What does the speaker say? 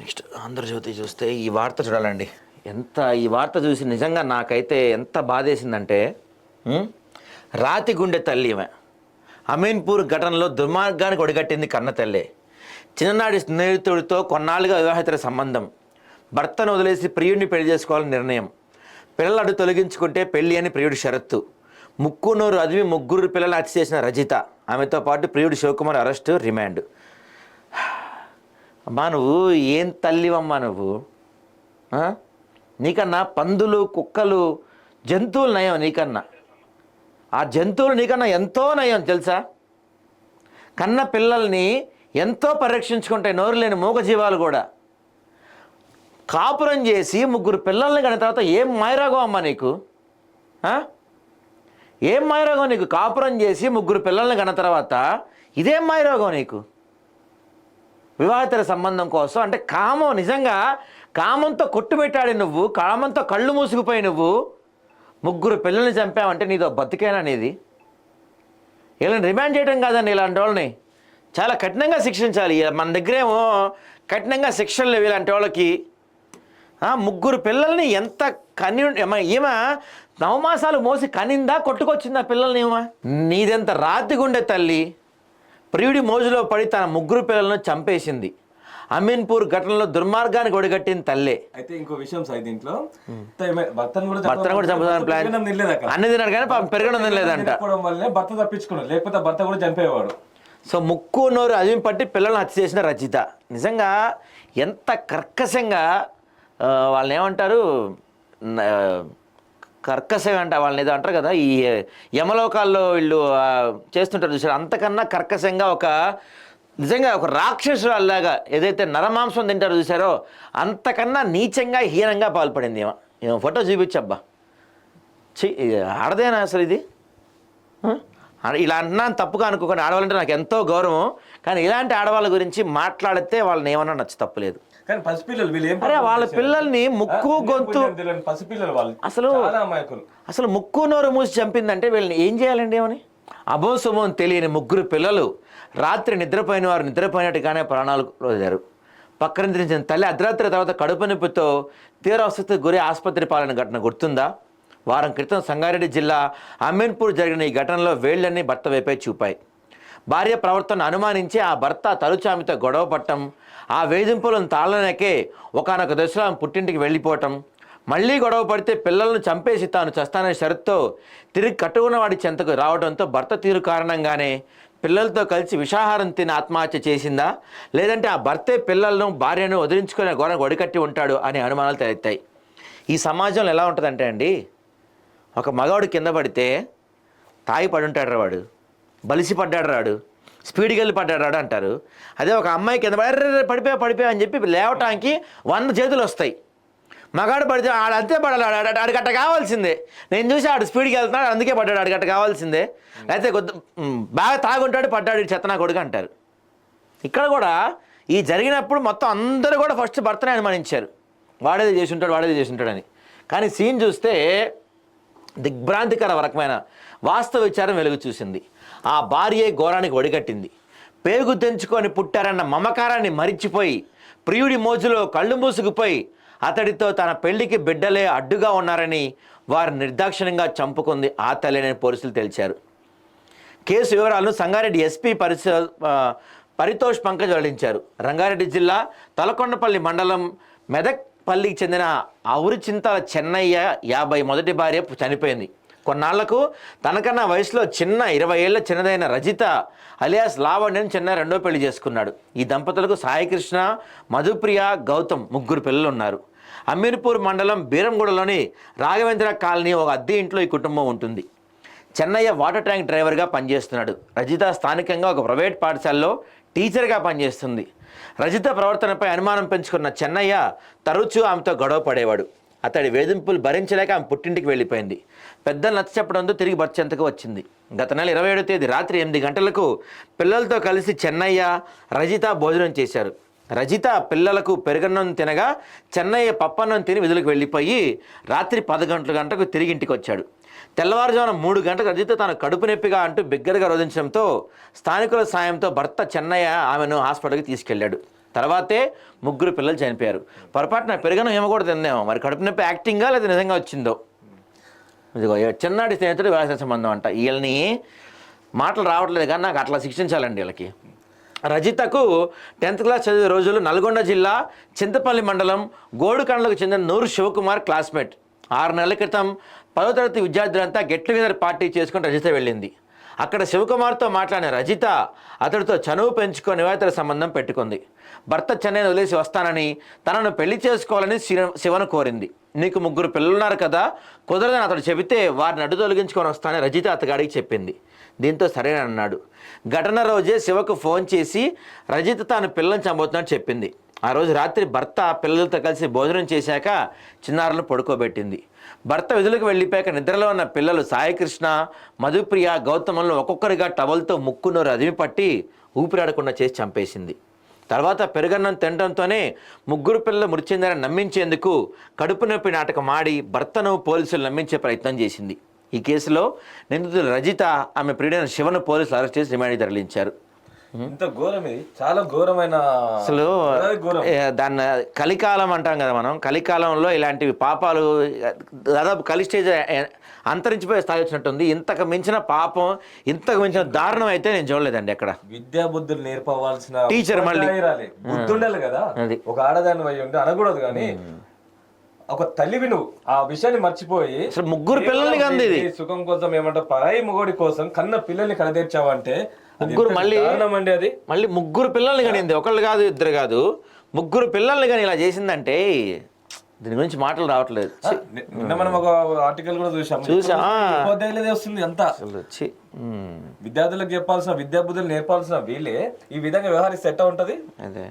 Next Andhra Jyothi చూస్తే ఈ వార్త చూడాలండి. ఎంత ఈ వార్త చూసి నిజంగా నాకైతే ఎంత బాధేసిందంటే రాతి గుండె తల్లి ఈమె అమీన్పూర్ ఘటనలో దుర్మార్గానికి ఒడిగట్టింది కన్న తల్లి. చిన్ననాటి స్నేహితుడితో కొన్నాళ్ళుగా వివాహితర సంబంధం. భర్తను వదిలేసి ప్రియుడిని పెళ్ళి చేసుకోవాలని నిర్ణయం. పిల్లలు అడు తొలగించుకుంటే పెళ్ళి అని ప్రియుడి షరత్తు. ముక్కు నోరు అదివి ముగ్గురు పిల్లలు హత్య చేసిన రజిత. ఆమెతో పాటు ప్రియుడు శివకుమార్ అరెస్టు రిమాండ్. అమ్మా నువ్వు ఏం తల్లివమ్మా నువ్వు? నీకన్నా పందులు కుక్కలు జంతువులు నయం నీకన్నా. ఆ జంతువులు నీకన్నా ఎంతో నయం తెలుసా? కన్న పిల్లల్ని ఎంతో పరిరక్షించుకుంటాయి నోరు లేని మూగజీవాలు కూడా. కాపురం చేసి ముగ్గురు పిల్లల్ని కన్న తర్వాత ఏం మాయరాగం అమ్మా నీకు? ఏం మాయరోగం నీకు? కాపురం చేసి ముగ్గురు పిల్లల్ని కన్న తర్వాత ఇదేం మాయరోగం నీకు? వివాహితర సంబంధం కోసం అంటే కామం నిజంగా కామంతో కొట్టుబెట్టాడు నువ్వు కామంతో కళ్ళు మూసుకుపోయి నువ్వు ముగ్గురు పిల్లల్ని చంపావంటే నీదో బతికేనా అనేది వీళ్ళని రిమాండ్ చేయడం కాదండి ఇలాంటి వాళ్ళని. చాలా కఠినంగా శిక్షించాలి. మన దగ్గరేమో కఠినంగా శిక్షలు లేవు ఇలాంటి వాళ్ళకి. ముగ్గురు పిల్లల్ని ఎంత కని ఈమె నవమాసాలు మోసి కనిందా కొట్టుకొచ్చిందా పిల్లల్ని ఈమె నీదెంత రాతిగుండె తల్లి. ప్రియుడి మోజులో పడి తన ముగ్గురు పిల్లలను చంపేసింది. అమీన్పూర్ ఘటనలో దుర్మార్గానికి ఒడిగట్టింది తల్లే. అయితే ఇంకో విషయం సార్ దీంట్లో. భర్తను కూడా చంపుదామని ప్లాన్. అన్ని తిన్నాడు కానీ పెరగడం తినలేదంట భర్త తప్పించుకున్నాడు. లేకపోతే భర్త కూడా చంపేవాడు. సో ముక్కు నోరు అదిమి పట్టి పిల్లల్ని హత్య చేసిన రచిత. నిజంగా ఎంత కర్కశంగా వాళ్ళని ఏమంటారు కర్కశం కర్కశంగా వాళ్ళని ఏదో అంటారు కదా ఈ యమలోకాల్లో వీళ్ళు చేస్తుంటారు చూసారు? అంతకన్నా కర్కశంగా ఒక నిజంగా ఒక రాక్షసులాగా ఏదైతే నరమాంసం తింటారో చూసారో అంతకన్నా నీచంగా హీనంగా పాల్పడింది ఏమో ఫోటో చూపించబ్బా. చి ఆడదేనా అసలు ఇది? ఇలా అంటున్నాను తప్పుగా అనుకోకుండా. ఆడవాళ్ళంటే నాకు ఎంతో గౌరవం. కానీ ఇలాంటి ఆడవాళ్ళ గురించి మాట్లాడితే వాళ్ళని ఏమన్నా నచ్చ తప్పులేదు. కానీ పసిపిల్లలు వీళ్ళు ఏం అరే వాళ్ళ? పిల్లల్ని ముక్కు గొంతు పసిపిల్లలు వాళ్ళు. అసలు అసలు ముక్కు నోరు మూసి చంపిందంటే వీళ్ళని ఏం చేయాలండి ఏమని? అభోశుభం తెలియని ముగ్గురు పిల్లలు రాత్రి నిద్రపోయిన వారు నిద్రపోయినట్టుగానే ప్రాణాలు వదిలారు పక్కన నిద్రించిన తల్లి అర్ధరాత్రి తర్వాత కడుపు నొప్పితో తీవ్రవస్థకు గురి ఆసుపత్రి పాలన ఘటన గుర్తుందా? వారం క్రితం సంగారెడ్డి జిల్లా అమీన్పూర్ జరిగిన ఈ ఘటనలో వేళ్ళన్నీ భర్త వైపే చూపాయి. భార్య ప్రవర్తన అనుమానించి ఆ భర్త తలుచామితో గొడవ పట్టం ఆ వేధింపులను తాళనకే ఒకనొక దశలో ఆమె పుట్టింటికి వెళ్ళిపోవటం మళ్ళీ గొడవ పడితే పిల్లలను చంపేసి తాను చస్తాననే షరత్తో తిరిగి కట్టుకున్న వాడి చెంతకు రావడంతో భర్త తీరు కారణంగానే పిల్లలతో కలిసి విషాహారం తిని ఆత్మహత్య చేసిందా? లేదంటే ఆ భర్తే పిల్లలను భార్యను వదిలించుకునే గోడ ఒడికట్టి ఉంటాడు అనే అనుమానాలు తలెత్తాయి. ఈ సమాజంలో ఎలా ఉంటుందంటే అండి ఒక మగవాడు కింద పడితే తాగి పడుంటాడు వాడు. బలిసి పడ్డాడు రాడు. స్పీడ్కి వెళ్ళి పడ్డాడు రాడు అంటారు. అదే ఒక అమ్మాయి కింద పడి పడిపోయా పడిపోయా అని చెప్పి లేవటానికి వంద చేతులు వస్తాయి. మగాడు పడితే ఆడు అంతే పడాలి అడిగట్ట కావాల్సిందే. నేను చూసి ఆడు స్పీడ్కి వెళ్తున్నాడు అందుకే పడ్డాడు అడిగట్ట కావాల్సిందే. అయితే కొద్ది బాగా తాగుంటాడు పడ్డాడు ఈ చెత్తనా కొడుకు అంటారు. ఇక్కడ కూడా ఈ జరిగినప్పుడు మొత్తం అందరూ కూడా ఫస్ట్ భర్తనే అనుమానించారు. వాడేది చేసి ఉంటాడు వాడేది చేసి ఉంటాడని కానీ సీన్ చూస్తే దిగ్భ్రాంతికర రకమైన వాస్తవ విచారం వెలుగు చూసింది. ఆ భార్యే ఘోరానికి ఒడిగట్టింది. పేగు తెంచుకొని పుట్టారన్న మమకారాన్ని మరిచిపోయి ప్రియుడి మోజులో కళ్ళు మూసుకుపోయి అతడితో తన పెళ్ళికి బిడ్డలే అడ్డుగా ఉన్నారని వారు నిర్దాక్షిణ్యంగా చంపుకుంది ఆ తల్లిని పోలీసులు తెలిచారు. కేసు వివరాలను సంగారెడ్డి ఎస్పీ పరిశో పరితోష్ పంకజ్ వెల్లడించారు. రంగారెడ్డి జిల్లా తలకొండపల్లి మండలం మెదక్పల్లికి చెందిన అవురి చింతల చెన్నయ్య యాభై మొదటి భార్య చనిపోయింది. కొన్నాళ్ళకు తనకన్నా వయసులో చిన్న ఇరవై ఏళ్ళ చిన్నదైన రజిత అలియాస్ లావణ్యను చిన్న రెండో పెళ్ళి చేసుకున్నాడు. ఈ దంపతులకు సాయికృష్ణ మధుప్రియ గౌతమ్ ముగ్గురు పిల్లలు ఉన్నారు అమీర్పూర్ మండలం బీరంగూడలోని రాఘవేంద్ర కాలనీ ఒక అద్దె ఇంట్లో ఈ కుటుంబం ఉంటుంది. చెన్నయ్య వాటర్ ట్యాంక్ డ్రైవర్గా పనిచేస్తున్నాడు. రజిత స్థానికంగా ఒక ప్రైవేట్ పాఠశాలలో టీచర్గా పనిచేస్తుంది. రజిత ప్రవర్తనపై అనుమానం పెంచుకున్న చెన్నయ్య తరచూ ఆమెతో గొడవ పడేవాడు. అతడి వేధింపులు భరించలేక ఆమె పుట్టింటికి వెళ్ళిపోయింది. పెద్దలు నచ్చ చెప్పడంతో తిరిగి బర్చెంతకు వచ్చింది. గత నెల ఇరవై ఏడో తేదీ రాత్రి ఎనిమిది గంటలకు పిల్లలతో కలిసి చెన్నయ్య రజిత భోజనం చేశారు. రజిత పిల్లలకు పెరుగన్నం తినగా చెన్నయ్య పప్పన్నం తిని విధులకు వెళ్ళిపోయి రాత్రి పది గంటల గంటకు తిరిగి ఇంటికి వచ్చాడు. తెల్లవారుజామున మూడు గంటలకు రజిత తన కడుపు నొప్పిగా అంటూ బిగ్గరగా రోధించడంతో స్థానికుల సాయంతో భర్త చెన్నయ్య ఆమెను హాస్పిటల్కి తీసుకెళ్ళాడు తర్వాతే ముగ్గురు పిల్లలు చనిపోయారు. పొరపాటున పెరగను ఏమో కూడా తిందేమో మరి కడుపు నొప్పి యాక్టింగా లేదా నిజంగా వచ్చిందో? ఇదిగో ఈ చిన్నాడి స్నేహితుడు వ్యవసాయ సంబంధం అంట. వీళ్ళని మాటలు రావట్లేదు కానీ నాకు అట్లా శిక్షించాలండి వీళ్ళకి రజితకు టెన్త్ క్లాస్ చదివే రోజులు నల్గొండ జిల్లా చింతపల్లి మండలం గోడుకండలకు చెందిన నూరు శివకుమార్ క్లాస్మేట్. ఆరు నెలల క్రితం పదో తరగతి విద్యార్థులంతా గెట్ టుగెదర్ పార్టీ చేసుకుని రజిత వెళ్ళింది. అక్కడ శివకుమార్తో మాట్లాడిన రజిత అతడితో చనువు పెంచుకొని నివేతల సంబంధం పెట్టుకుంది. భర్త చెన్నైని వదిలేసి వస్తానని తనను పెళ్ళి చేసుకోవాలని శివ- శివను కోరింది. నీకు ముగ్గురు పిల్లలున్నారు కదా కుదరదని అతడు చెబితే వారిని అడ్డు తొలగించుకొని వస్తానని రజిత అతగాడికి చెప్పింది. దీంతో సరేనన్నాడు ఘటన రోజే శివకు ఫోన్ చేసి రజిత తాను పిల్లని చంపుతున్నట్టు చెప్పింది. ఆ రోజు రాత్రి భర్త పిల్లలతో కలిసి భోజనం చేశాక చిన్నారులను పడుకోబెట్టింది. భర్త విధులకు వెళ్ళిపోయాక నిద్రలో ఉన్న పిల్లలు సాయికృష్ణ మధుప్రియ గౌతమంలో ఒక్కొక్కరిగా టవల్తో ముక్కునోరు అదిమి పట్టి ఊపిరాడకుండా చేసి చంపేసింది. తర్వాత పెరుగన్నం తినడంతోనే ముగ్గురు పిల్లలు మృతి చెందారని నమ్మించేందుకు కడుపు నొప్పి నాటకం ఆడి భర్తను పోలీసులు నమ్మించే ప్రయత్నం చేసింది. ఈ కేసులో నిందితులు రజిత ఆమె ప్రియుడైన శివను పోలీసులు అరెస్ట్ చేసి రిమాండ్ తరలించారు. ఇంత ఘోరం ఇది. చాలా ఘోరమైన అసలు దాన్ని కలికాలం అంటాం కదా మనం. కలికాలంలో ఇలాంటివి పాపాలు దాదాపు కలి స్టేజ్ అంతరించిపోయే స్థాయి వచ్చినట్టుంది. ఇంతకు మించిన పాపం ఇంతకు మించిన దారుణం అయితే నేను చూడలేదండి ఎక్కడ. విద్యా బుద్ధులు నేర్పవలసిన టీచర్ మళ్ళీ. ఉపాధ్యాయురాలే. బుద్ధి ఉండాలి కదా. ఒక ఆడదాని అయి ఉండి అనకూడదు కానీ ఒక తల్లివి నువ్వు. ఆ విషయాన్ని మర్చిపోయి ముగ్గురు పిల్లల్ని కంది సుఖం కోసం ఏమంటారు పరాయి మొగోడి కోసం కన్న పిల్లల్ని కడతీర్చావంటే అది ముగ్గురు మళ్ళీ- అది. మళ్ళీ ముగ్గురు పిల్లల్ని కనింది ఒకళ్ళు కాదు ఇద్దరు కాదు. ముగ్గురు పిల్లల్ని కానీ ఇలా చేసిందంటే దీని గురించి మాటలు రావట్లేదు. నిన్న మనం ఒక ఆర్టికల్ కూడా చూసాం. చూసా. ఉపాధ్యాయులదే వస్తుంది అంతా. విద్యార్థులకు చెప్పాల్సిన విద్యా బుద్ధులు నేర్పాల్సిన వీళ్ళే ఈ విధంగా వ్యవహరిస్తే ఎట్లా ఉంటది? అదే.